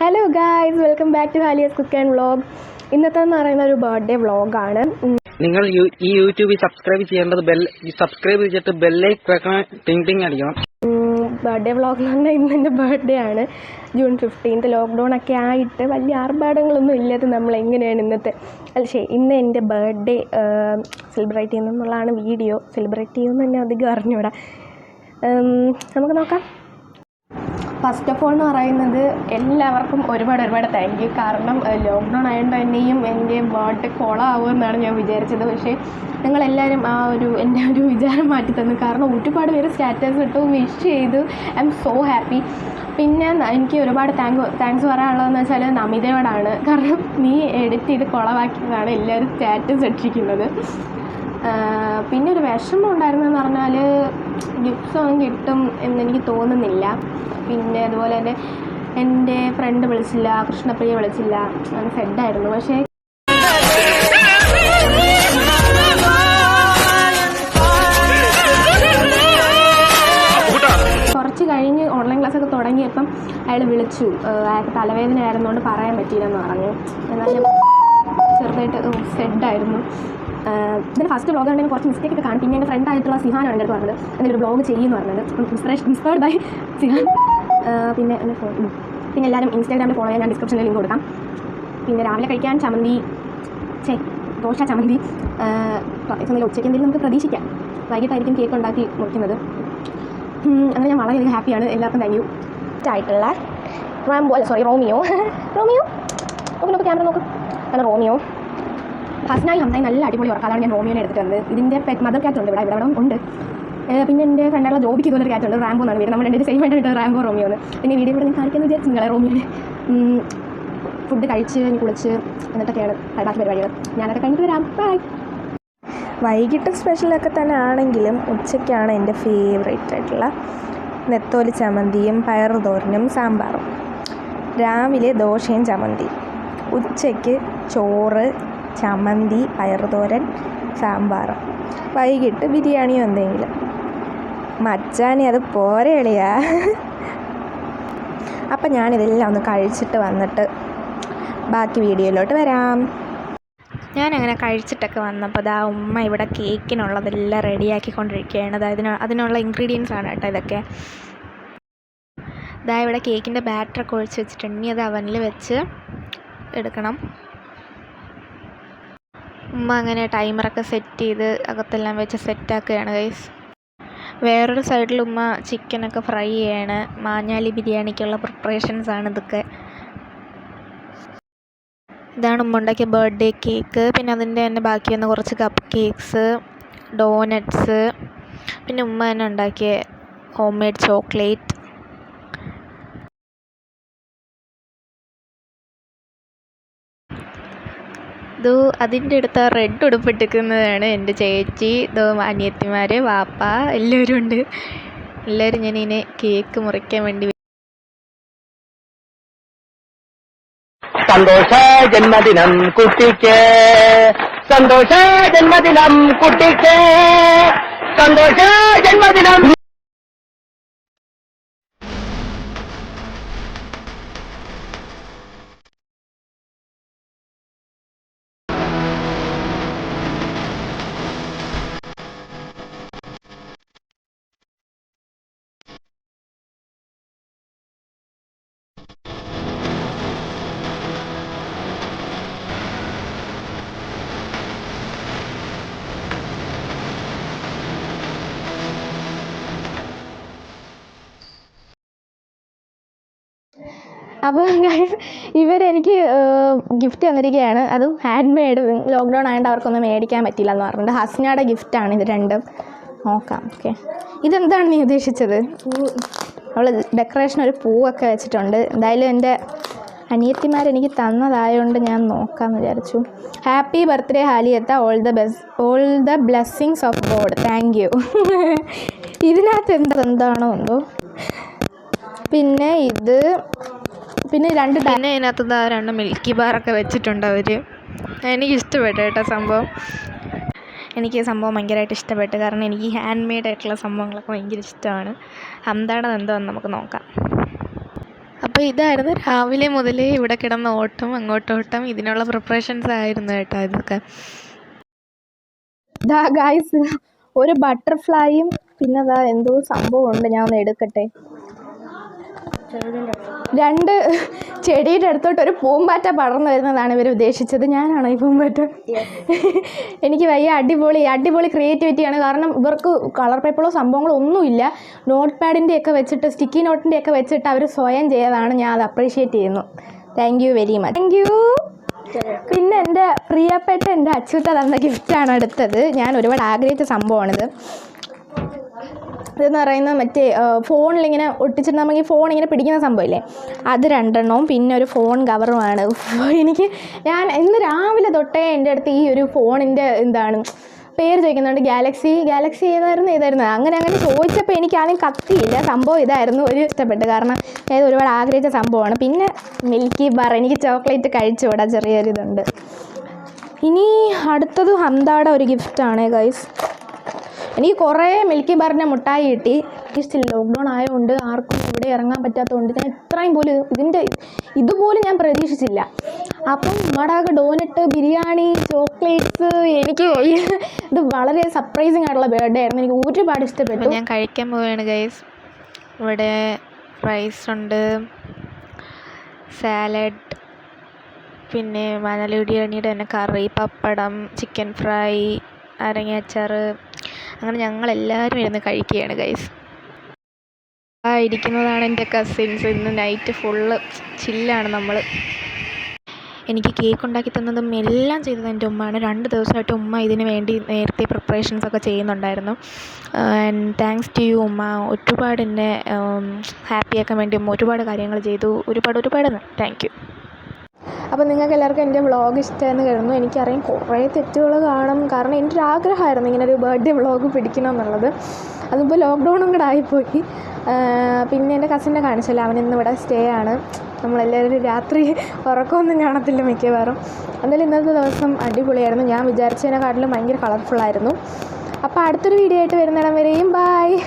Hello guys welcome back to Haliyas cook and vlog ഇന്നത്തെ എന്ന് പറയുന്ന ഒരു ബർത്ത്ഡേ വ്ളോഗാണ് നിങ്ങൾ ഈ യൂട്യൂബിൽ സബ്സ്ക്രൈബ് ചെയ്യേണ്ടത് ബെൽ സബ്സ്ക്രൈബ് ചെയ്തിട്ട് ബെല്ലൈക്ക് വെക്കണം. ടിങ് ടിങ് അടിക്കണം. ബർത്ത്ഡേ വ്ളോഗ് എന്ന് പറഞ്ഞാൽ ഇന്ന് എന്റെ ബർത്ത്ഡേ ആണ്. ജൂൺ ഫിഫ്റ്റീൻത്ത് ലോക്ക്ഡൗൺ ഒക്കെ ആയിട്ട് വലിയ ആർഭാടങ്ങളൊന്നും ഇല്ലാതെ നമ്മൾ എങ്ങനെയാണ് ഇന്നത്തെ അല്ല ശരി ഇന്ന് എന്റെ ബർത്ത്ഡേ സെലിബ്രേറ്റ് ചെയ്യുന്നതെന്നുള്ളതാണ് വീഡിയോ സെലിബ്രേറ്റ് ചെയ്യുമെന്ന് തന്നെ അധികം അറിഞ്ഞൂടാ. നമുക്ക് നോക്കാം. ഫസ്റ്റ് ഓഫ് ഓൾ എന്ന് പറയുന്നത് എല്ലാവർക്കും ഒരുപാട് ഒരുപാട് താങ്ക് യു കാരണം ലോക്ക്ഡൗൺ ആയതുകൊണ്ട് തന്നെയും എന്റെ വേർഡ് ആവുമെന്നാണ് ഞാൻ വിചാരിച്ചത്. പക്ഷേ നിങ്ങളെല്ലാവരും ആ ഒരു എന്റെ ഒരു വിചാരം മാറ്റി തന്നു. കാരണം ഒരുപാട് പേര് സ്റ്റാറ്റസ് ഇട്ടു വിഷ് ചെയ്തു. ഐ എം സോ ഹാപ്പി പിന്നെ എനിക്ക് ഒരുപാട് താങ്ക് താങ്ക്സ് പറയാനുള്ളതെന്ന് വെച്ചാൽ നമിതയോടാണ്. കാരണം നീ എഡിറ്റ് ചെയ്ത് കുളവാക്കിയതാണ് എല്ലാവരും സ്റ്റാറ്റസ് ഇട്ടിരിക്കുന്നത്. പിന്നെ ഒരു വിഷമം ഉണ്ടായിരുന്നെന്ന് പറഞ്ഞാൽ ഗിഫ്റ്റ്സ് ഒന്നും കിട്ടും എന്നെനിക്ക് തോന്നുന്നില്ല. പിന്നെ അതുപോലെ തന്നെ എന്റെ ഫ്രണ്ട് വിളിച്ചില്ല കൃഷ്ണപ്രിയ വിളിച്ചില്ല ഞാൻ സെഡായിരുന്നു പക്ഷേ കുറച്ച് കഴിഞ്ഞ് ഓൺലൈൻ ക്ലാസ്സൊക്കെ തുടങ്ങിയപ്പം അയാൾ വിളിച്ചു. അയാൾക്ക് തലവേദന ആയിരുന്നുകൊണ്ട് പറയാൻ പറ്റിയില്ലെന്ന് പറഞ്ഞു. എന്നാലും ചെറുതായിട്ട് സെഡായിരുന്നു ഇതിന് ഫസ്റ്റ് ബ്ലോഗ് ആണെങ്കിൽ കുറച്ച് മിസ്റ്റേക്ക് ഒക്കെ കാണും. പിന്നെ എന്റെ ഫ്രണ്ട് ആയിട്ടുള്ള സിഹാനാണ് എന്റെ അടുത്ത് പറഞ്ഞത്. എന്നിട്ട് ഒരു ബ്ലോഗ് ചെയ്യുമെന്ന് പറഞ്ഞത്. Inspiration inspired by Sihan. പിന്നെ എന്റെ. പിന്നെ എല്ലാവരും ഇൻസ്റ്റാഗ്രാമിൽ ഫോളോ ചെയ്യാൻ ഞാൻ ഡിസ്ക്രിപ്ഷനിൽ ലിങ്ക് കൊടുക്കാം. പിന്നെ രാവിലെ കഴിക്കാൻ ചമന്തി ചേ ദോശ ചമന്തി പ്രത്യേകിച്ചൊന്നുമില്ല ഉച്ചയ്ക്ക് എന്തെങ്കിലും നമുക്ക് പ്രതീക്ഷിക്കാം. വൈകിട്ടായിരിക്കും കേക്ക് ഉണ്ടാക്കി മുറിക്കുന്നത്. അങ്ങനെ ഞാൻ വളരെയധികം ഹാപ്പിയാണ് എല്ലാവർക്കും താങ്ക് യു ആയിട്ടുള്ള റാംബോ അല്ല സോറി റോമിയോ. റോമിയോ? നോക്ക് നോക്ക് ക്യാമറ നോക്ക്. അല്ല റോമിയോ. ഹസ്നായി ഹംസായി നല്ല അടിപൊളി ഉറക്കം അതാണ് ഞാൻ റോമിയോനെ എടുത്തിട്ട് വന്നത്. ഇതിന്റെ പെറ്റ് മദർ ക്യാറ്റ് ഉണ്ട് ഇവിടെ ഇവിടെ ഉണ്ട്. പിന്നെ എന്റെ ഫ്രണ്ടായിട്ടുള്ള ജോബിക്ക് ഇതുപോലെ ക്യാറ്റ് ഉണ്ട് റാംബോ എന്നാണ് വീട്. നമ്മുടെ സെയിം ആയിട്ട് റാംബോ റോമിയോ എന്ന്. പിന്നെ വീഡിയോ ഇവിടെ ഞാൻ കാണിക്കാൻ വിചാരിച്ചു നിങ്ങളെ റോമിയോനെ. ഫുഡ് കഴിച്ച് കുളിച്ച് എന്നിട്ടൊക്കെയാണ് ബാക്കി പരിപാടികൾ. ഞാനൊക്കെ കഴിഞ്ഞിട്ട് വരാം. ബൈ വൈകിട്ട് സ്പെഷ്യലൊക്കെ തന്നെ ആണെങ്കിലും ഉച്ചയ്ക്കാണ് എന്റെ ഫേവറേറ്റ് ആയിട്ടുള്ള നെത്തോലി ചമന്തിയും പയർ തോരനും സാമ്പാറും. രാവിലെ ദോശയും ചമന്തി ഉച്ചയ്ക്ക് ചോറ് ചമ്മന്തി പയറുതോരൻ സാമ്പാറും വൈകിട്ട് ബിരിയാണിയോ എന്തെങ്കിലും. മച്ചാനി അത് പോരെ എളിയാ അപ്പം ഞാനിതെല്ലാം ഒന്ന് കഴിച്ചിട്ട് വന്നിട്ട് ബാക്കി വീഡിയോയിലോട്ട് വരാം. ഞാനങ്ങനെ കഴിച്ചിട്ടൊക്കെ വന്നപ്പോൾ ദാ ഉമ്മ ഇവിടെ കേക്കിനുള്ളതെല്ലാം റെഡിയാക്കിക്കൊണ്ടിരിക്കുകയാണ്. അതായത് അതിന് അതിനുള്ള ഇൻഗ്രീഡിയൻസ് ആണ് കേട്ടോ ഇതൊക്കെ. ദാ ഇവിടെ കേക്കിന്റെ ബാറ്ററൊക്കെ ഒഴിച്ച് വെച്ചിട്ടുണ്ട്. ഇനി അത് അവനിൽ വെച്ച് എടുക്കണം. ഉമ്മ അങ്ങനെ ടൈമറൊക്കെ സെറ്റ് ചെയ്ത് അകത്തെല്ലാം വെച്ച് സെറ്റാക്കുകയാണ് ഗൈസ് വേറൊരു സൈഡിൽ ഉമ്മ ചിക്കനൊക്കെ ഫ്രൈ ചെയ്യാണ്. മാഞ്ഞാലി ബിരിയാണിക്കുള്ള പ്രിപ്പറേഷൻസ് ആണ് ഇതൊക്കെ. ഇതാണ് ഉമ്മ ഉണ്ടാക്കിയ ബർത്ത്ഡേ കേക്ക് പിന്നെ അതിന്റെ തന്നെ ബാക്കി വന്ന കുറച്ച് കപ്പ് കേക്ക്സ് ഡോനറ്റ്സ് പിന്നെ ഉമ്മ തന്നെ ഉണ്ടാക്കിയ ഹോം മെയ്ഡ് ചോക്ലേറ്റ് ഇത് അതിന്റെ അടുത്ത് ആ റെഡ് ഉടുപ്പിട്ടിരിക്കുന്നതാണ് എന്റെ ചേച്ചി ദോ അനിയത്തിമാർ വാപ്പ എല്ലാവരും ഉണ്ട്. എല്ലാവരും ഇതിനെ കേക്ക് മുറിക്കാൻ വേണ്ടി സന്തോഷ ജന്മദിനം കുട്ടിക്ക്. സന്തോഷ ജന്മദിനം കുട്ടിക്ക്. സന്തോഷ ജന്മദിനം അപ്പോൾ ഇവരെനിക്ക് ഗിഫ്റ്റ് തന്നിരിക്കുകയാണ് അതും ഹാൻഡ് മെയ്ഡ് ലോക്ക്ഡൗൺ ആയതുകൊണ്ട് അവർക്കൊന്നും മേടിക്കാൻ പറ്റില്ല എന്ന് പറഞ്ഞിട്ട് ഹസ്നയുടെ ഗിഫ്റ്റാണ് ഇത് രണ്ടും. നോക്കാം ഓക്കെ ഇതെന്താണ് നീ ഉദ്ദേശിച്ചത്? അവൾ ഡെക്കറേഷൻ ഒരു പൂവൊക്കെ വെച്ചിട്ടുണ്ട്. എന്തായാലും എന്റെ അനിയത്തിമാർ എനിക്ക് തന്നതായതുകൊണ്ട് ഞാൻ നോക്കാമെന്ന് വിചാരിച്ചു. Happy birthday ഹാലിയത്ത. All the best all the blessings of God thank you ഇതിനകത്ത് എന്താ എന്താണോ എന്തോ? പിന്നെ ഇത് പിന്നെ രണ്ട് പിന്നെ ഇതിനകത്ത് ദാ രണ്ട് മിൽക്കി ബാറൊക്കെ വെച്ചിട്ടുണ്ട് അവർ എനിക്ക് ഇഷ്ടപ്പെട്ടു കേട്ടോ സംഭവം. എനിക്ക് ഈ സംഭവം ഭയങ്കരമായിട്ട് ഇഷ്ടപ്പെട്ടു. കാരണം എനിക്ക് ഈ ഹാൻഡ് മെയ്ഡ് ആയിട്ടുള്ള സംഭവങ്ങളൊക്കെ ഭയങ്കര ഇഷ്ടമാണ്. ഹംദാടത് എന്താണെന്ന് നമുക്ക് നോക്കാം. അപ്പോൾ ഇതായിരുന്നു രാവിലെ മുതലേ ഇവിടെ കിടന്ന ഓട്ടം അങ്ങോട്ടോട്ടം ഇതിനുള്ള പ്രിപ്പറേഷൻസ് ആയിരുന്നു കേട്ടോ ഇതൊക്കെ. ദാ ഗായ്സ് ഒരു ബട്ടർഫ്ലൈയും പിന്നെ ദാ എന്തോ സംഭവം ഉണ്ട്. ഞാൻ ഒന്ന് എടുക്കട്ടെ. രണ്ട് ചെടിയുടെ അടുത്തോട്ട് ഒരു പൂമ്പാറ്റ പടർന്നു വരുന്നതാണ് ഇവർ ഉദ്ദേശിച്ചത്. ഞാനാണ് ഈ പൂമ്പാറ്റ? എനിക്ക് വയ്യ അടിപൊളി അടിപൊളി ക്രിയേറ്റിവിറ്റിയാണ് കാരണം ഇവർക്ക് കളർ പേപ്പറോ സംഭവങ്ങളോ ഒന്നുമില്ല. നോട്ട് പാഡിന്റെ ഒക്കെ വെച്ചിട്ട് സ്റ്റിക്കി നോട്ടിന്റെ ഒക്കെ വെച്ചിട്ട് അവർ സ്വയം ചെയ്തതാണ് ഞാൻ അത് അപ്രീഷിയേറ്റ് ചെയ്യുന്നു. Thank you very much thank you പിന്നെ എന്റെ പ്രിയപ്പെട്ട എന്റെ അച്യുത തന്ന ഗിഫ്റ്റാണ് അടുത്തത്. ഞാൻ ഒരുപാട് ആഗ്രഹിച്ച സംഭവമാണിത്. ഇതെന്ന് പറയുന്നത് മറ്റേ ഫോണിലിങ്ങനെ ഒട്ടിച്ചിട്ട് നമുക്ക് ഫോൺ ഇങ്ങനെ പിടിക്കുന്ന സംഭവമില്ലേ? അത് രണ്ടെണ്ണവും പിന്നെ ഒരു ഫോൺ കവറുമാണ്. എനിക്ക് ഞാൻ ഇന്ന് രാവിലെ തൊട്ടേ എന്റെ അടുത്ത് ഈ ഒരു ഫോണിന്റെ എന്താണ് പേര് ചോദിക്കുന്നുണ്ട് ഗാലക്സി ഗാലക്സി ഏതായിരുന്നു ഏതായിരുന്നു? അങ്ങനെ അങ്ങനെ ചോദിച്ചപ്പോൾ എനിക്ക് ആദ്യം കത്തിയില്ല. സംഭവം ഇതായിരുന്നു ഒരു ഇഷ്ടപ്പെട്ട്. കാരണം ഇത് ഒരുപാട് ആഗ്രഹിച്ച സംഭവമാണ്. പിന്നെ മിൽക്കി ബാർ എനിക്ക് ചോക്ലേറ്റ് കഴിച്ചുകൂടാ ചെറിയൊരു ഇതുണ്ട് ഇനി അടുത്തത് ഹന്താടെ ഒരു ഗിഫ്റ്റാണ് ഗൈസ്. എനിക്ക് കുറേ മിൽക്കി ബാറിന്റെ മുട്ടായി കിട്ടി. ഇഷ്ടം ലോക്ക്ഡൗൺ ആയതുകൊണ്ട് ആർക്കും ഇവിടെ ഇറങ്ങാൻ പറ്റാത്തതുകൊണ്ട് ഞാൻ ഇത്രയും പോലും ഇതിന്റെ ഇതുപോലും ഞാൻ പ്രതീക്ഷിച്ചില്ല. അപ്പം വടാക ഡോനറ്റ് ബിരിയാണി ചോക്ലേറ്റ്സ് എനിക്ക്. ഇത് വളരെ സർപ്രൈസിങ് ആയിട്ടുള്ള ബർത്ത്ഡേ ആയിരുന്നു. എനിക്ക് ഒരുപാട് ഇഷ്ടപ്പെട്ടു. ഞാൻ കഴിക്കാൻ പോവുകയാണ് ഗൈസ് ഇവിടെ റൈസ് ഉണ്ട് സാലഡ് പിന്നെ മണലുടിയണിയുടെ തന്നെ കറി പപ്പടം ചിക്കൻ ഫ്രൈ അരങ്ങ അച്ചാർ അങ്ങനെ ഞങ്ങളെല്ലാവരും ഇരുന്ന് കഴിക്കുകയാണ് ഗൈസ് ആ ഇരിക്കുന്നതാണ് എന്റെ കസിൻസ് ഇന്ന് നൈറ്റ് ഫുള്ള് ചില്ലാണ് നമ്മൾ എനിക്ക് കേക്ക് ഉണ്ടാക്കി തന്നതും എല്ലാം ചെയ്തത് എന്റെ ഉമ്മയാണ്. രണ്ട് ദിവസമായിട്ട് ഉമ്മ ഇതിന് വേണ്ടി നേരത്തെ പ്രിപ്പറേഷൻസ് ഒക്കെ ചെയ്യുന്നുണ്ടായിരുന്നു. ആൻഡ് താങ്ക്സ് ടു യു ഉമ്മ ഒരുപാട് എന്നെ ഹാപ്പിയാക്കാൻ വേണ്ടി ഉമ്മ ഒരുപാട് കാര്യങ്ങൾ ചെയ്തു. ഒരുപാട് ഒരുപാട് താങ്ക് യു അപ്പോൾ നിങ്ങൾക്ക് എല്ലാവർക്കും എന്റെ വ്ളോഗ് ഇഷ്ടമെന്ന് കരുതുന്നു. എനിക്കറിയാം കുറേ തെറ്റുകൾ കാണും. കാരണം എന്റെ ഒരു ആഗ്രഹമായിരുന്നു ഇങ്ങനെ ഒരു ബർത്ത്ഡേ വ്ളോഗ് പിടിക്കണം എന്നുള്ളത് അതിപ്പോൾ ലോക്ക്ഡൗണും കൂടെ ആയിപ്പോയി. പിന്നെ എന്റെ കസിനെ കാണിച്ചല്ലോ. അവൻ ഇന്ന് ഇവിടെ സ്റ്റേ ആണ്. നമ്മളെല്ലാവരും രാത്രി ഉറക്കമൊന്നും കാണത്തില്ല മിക്കവാറും. എന്തായാലും ഇന്നത്തെ ദിവസം അടിപൊളിയായിരുന്നു. ഞാൻ വിചാരിച്ചതിനെക്കാട്ടിലും ഭയങ്കര കളർഫുള്ളായിരുന്നു അപ്പോൾ അടുത്തൊരു വീഡിയോ ആയിട്ട് വരുന്നിടം വരെയും ബായ്